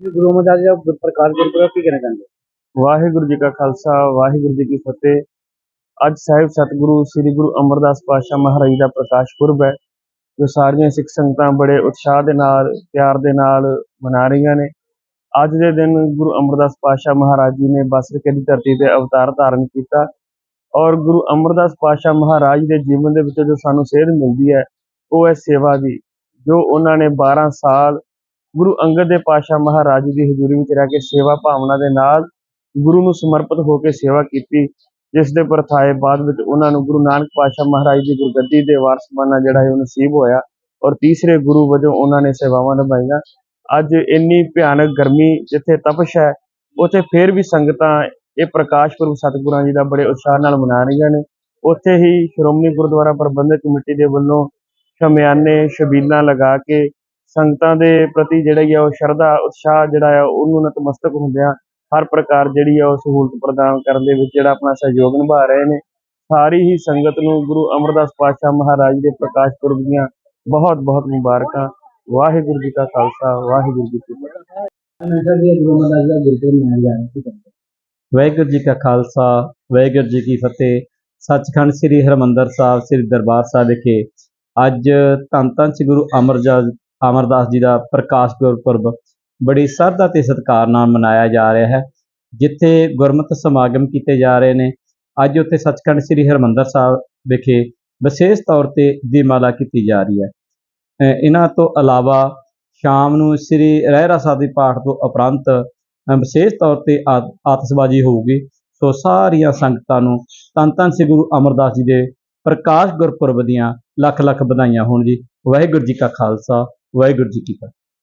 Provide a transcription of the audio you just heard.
ਗੁਰੂ ਅਮਰਦਾਸ ਜੀ ਦਾ ਪ੍ਰਕਾਸ਼ ਗੁਰਪੁਰਬ ਕੀ ਕਹਿਣਾ ਚਾਹੁੰਦੇ ਹੋ? ਵਾਹਿਗੁਰੂ ਜੀ ਕਾ ਖਾਲਸਾ, ਵਾਹਿਗੁਰੂ ਜੀ ਕੀ ਫਤਿਹ। ਅੱਜ ਸਾਹਿਬ ਸਤਿਗੁਰੂ, ਸ੍ਰੀ ਗੁਰੂ ਅਮਰਦਾਸ ਪਾਤਸ਼ਾਹ ਮਹਾਰਾਜ ਦਾ ਪ੍ਰਕਾਸ਼ ਪੁਰਬ ਹੈ, ਜੋ ਸਾਰੀਆਂ ਸਿੱਖ ਸੰਗਤਾਂ ਬੜੇ ਉਤਸ਼ਾਹ ਦੇ ਨਾਲ, ਪਿਆਰ ਦੇ ਨਾਲ ਮਨਾ ਰਹੀਆਂ ਨੇ। ਅੱਜ ਦੇ ਦਿਨ ਗੁਰੂ ਅਮਰਦਾਸ ਪਾਤਸ਼ਾਹ ਮਹਾਰਾਜ ਜੀ ਨੇ ਬਸਰਕੇ ਦੀ ਧਰਤੀ ਤੇ ਅਵਤਾਰ ਧਾਰਨ ਕੀਤਾ ਔਰ ਗੁਰੂ ਅਮਰਦਾਸ ਪਾਤਸ਼ਾਹ ਮਹਾਰਾਜ ਦੇ ਜੀਵਨ ਦੇ ਵਿੱਚ ਜੋ ਸਾਨੂੰ ਸੇਧ ਮਿਲਦੀ ਹੈ, ਉਹ ਹੈ ਸੇਵਾ ਦੀ, ਜੋ ਉਹਨਾਂ ਨੇ 12 ਸਾਲ ਗੁਰੂ ਅੰਗਦ ਦੇ ਪਾਤਸ਼ਾਹ ਮਹਾਰਾਜ ਦੀ ਹਜ਼ੂਰੀ ਵਿੱਚ ਰਹਿ ਕੇ ਸੇਵਾ ਭਾਵਨਾ ਦੇ ਨਾਲ ਗੁਰੂ ਨੂੰ ਸਮਰਪਿਤ ਹੋ ਕੇ ਸੇਵਾ ਕੀਤੀ, ਜਿਸ ਦੇ ਪਰਥਾਏ ਬਾਅਦ ਵਿੱਚ ਉਹਨਾਂ ਨੂੰ ਗੁਰੂ ਨਾਨਕ ਪਾਤਸ਼ਾਹ ਮਹਾਰਾਜ ਦੀ ਗੁਰਗੱਦੀ ਦੇ ਵਾਰਸ ਬਣਨਾ ਜਿਹੜਾ ਹੈ ਉਹ ਨਸੀਬ ਹੋਇਆ ਔਰ ਤੀਸਰੇ ਗੁਰੂ ਵਜੋਂ ਉਹਨਾਂ ਨੇ ਸੇਵਾਵਾਂ ਨਿਭਾਈਆਂ। ਅੱਜ ਇੰਨੀ ਭਿਆਨਕ ਗਰਮੀ ਜਿੱਥੇ ਤਪਸ਼ ਹੈ, ਉੱਥੇ ਫਿਰ ਵੀ ਸੰਗਤਾਂ ਇਹ ਪ੍ਰਕਾਸ਼ ਪੁਰਬ ਸਤਿਗੁਰਾਂ ਜੀ ਦਾ ਬੜੇ ਉਤਸ਼ਾਹ ਨਾਲ ਮਨਾ ਰਹੀਆਂ ਨੇ। ਉੱਥੇ ਹੀ ਸ਼੍ਰੋਮਣੀ ਗੁਰਦੁਆਰਾ ਪ੍ਰਬੰਧਕ ਕਮੇਟੀ ਦੇ ਵੱਲੋਂ ਸ਼ਮਿਆਨੇ ਸ਼ਬੀਲਾਂ ਲਗਾ ਕੇ ਸੰਗਤਾਂ ਦੇ ਪ੍ਰਤੀ ਜਿਹੜੀ ਹੈ ਉਹ ਸ਼ਰਧਾ, ਉਤਸ਼ਾਹ ਜਿਹੜਾ ਹੈ ਉਹਨੂੰ ਨਤਮਸਤਕ ਹੁੰਦਿਆਂ ਹਰ ਪ੍ਰਕਾਰ ਜਿਹੜੀ ਆ ਉਹ ਸਹੂਲਤ ਪ੍ਰਦਾਨ ਕਰਨ ਦੇ ਵਿੱਚ ਜਿਹੜਾ ਆਪਣਾ ਸਹਿਯੋਗ ਨਿਭਾ ਰਹੇ ਨੇ। ਸਾਰੀ ਹੀ ਸੰਗਤ ਨੂੰ ਗੁਰੂ ਅਮਰਦਾਸ ਪਾਤਸ਼ਾਹ ਮਹਾਰਾਜ ਦੇ ਪ੍ਰਕਾਸ਼ ਪੁਰਬ ਦੀਆਂ ਬਹੁਤ ਬਹੁਤ ਮੁਬਾਰਕਾਂ। ਵਾਹਿਗੁਰੂ ਜੀ ਕਾ ਖਾਲਸਾ, ਵਾਹਿਗੁਰੂ ਜੀ ਕੀ ਫਤਿਹ। ਵਾਹਿਗੁਰੂ ਜੀ ਕਾ ਖਾਲਸਾ, ਵਾਹਿਗੁਰੂ ਜੀ ਕੀ ਫਤਿਹ। ਸੱਚਖੰਡ ਸ੍ਰੀ ਹਰਮੰਦਰ ਸਾਹਿਬ, ਸ੍ਰੀ ਦਰਬਾਰ ਸਾਹਿਬ ਵਿਖੇ ਅੱਜ ਧੰਨ ਧੰਨ ਸ੍ਰੀ ਗੁਰੂ ਅਮਰਜਾ ਅਮਰਦਾਸ ਜੀ ਦਾ ਪ੍ਰਕਾਸ਼ ਗੁਰਪੁਰਬ ਬੜੀ ਸਰਧਾ ਤੇ ਸਤਿਕਾਰ ਨਾਲ ਮਨਾਇਆ ਜਾ ਰਿਹਾ ਹੈ, ਜਿੱਥੇ ਗੁਰਮਤਿ ਸਮਾਗਮ ਕੀਤੇ ਜਾ ਰਹੇ ਨੇ। ਅੱਜ ਉੱਥੇ ਸੱਚਖੰਡ ਸ੍ਰੀ ਹਰਮੰਦਰ ਸਾਹਿਬ ਵਿਖੇ ਵਿਸ਼ੇਸ਼ ਤੌਰ ਤੇ ਦੀਪਮਾਲਾ ਕੀਤੀ ਜਾ ਰਹੀ ਹੈ। ਇਹਨਾਂ ਤੋਂ ਇਲਾਵਾ ਸ਼ਾਮ ਨੂੰ ਸ੍ਰੀ ਰਹਿਰਾ ਸਾਹਿਬ ਦੇ ਪਾਠ ਤੋਂ ਉਪਰੰਤ ਵਿਸ਼ੇਸ਼ ਤੌਰ ਤੇ ਆ- ਆਤਿਸ਼ਬਾਜ਼ੀ ਹੋਊਗੀ। ਸੋ ਸਾਰੀਆਂ ਸੰਗਤਾਂ ਨੂੰ ਧੰਨ ਧੰਨ ਸ੍ਰੀ ਗੁਰੂ ਅਮਰਦਾਸ ਜੀ ਦੇ ਪ੍ਰਕਾਸ਼ ਗੁਰਪੁਰਬ ਦੀਆਂ ਲੱਖ ਲੱਖ ਵਧਾਈਆਂ ਹੋਣ ਜੀ। ਵਾਹਿਗੁਰੂ ਜੀ ਕਾ ਖਾਲਸਾ, ਵਾਹਿਗੁਰੂ ਜੀ ਕੀ ਫਤਿਹ।